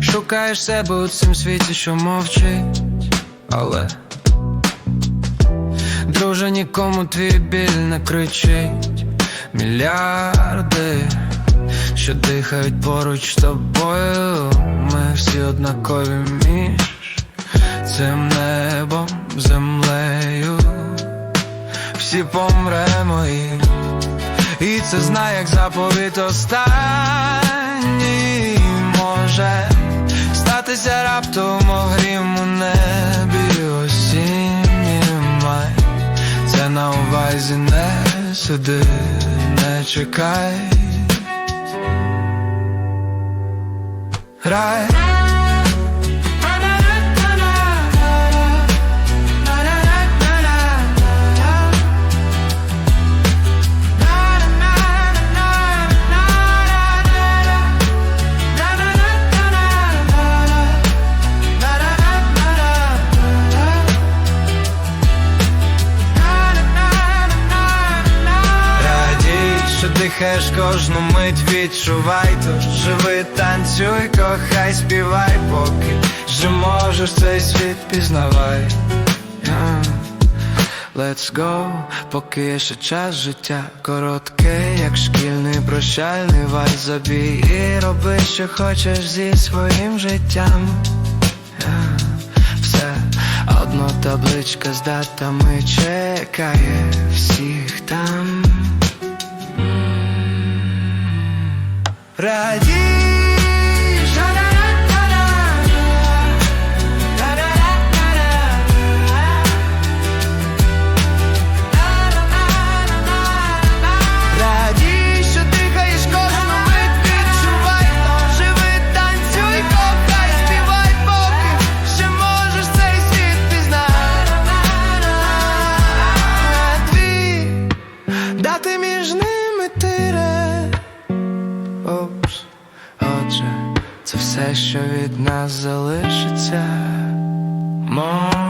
шукаєш себе у цім світі, що мовчить, але друже, нікому твій біль не кричить. Мільярди, що дихають поруч з тобою. Ми всі однакові між цим небом, землею. Всі помремо і, і це знає, як заповіт останній може статися раптом огрім у небі осіннім май. Це на увазі не сиди, не чекай. Рай. Дихаєш кожну мить, відчувай то живи, танцюй, кохай, співай, поки же можеш цей світ пізнавай. Let's go, поки є ще час життя коротке, як шкільний прощальний валь забій І роби, що хочеш зі своїм життям. Все, одна табличка з датами чекає всіх там. Радій, Радій, що дихаєш кожну мить, відчувай, то танцюй, кохай, співай, поки ще можеш цей світ пізнати. Твій дати між ними це все, що від нас залишиться. Може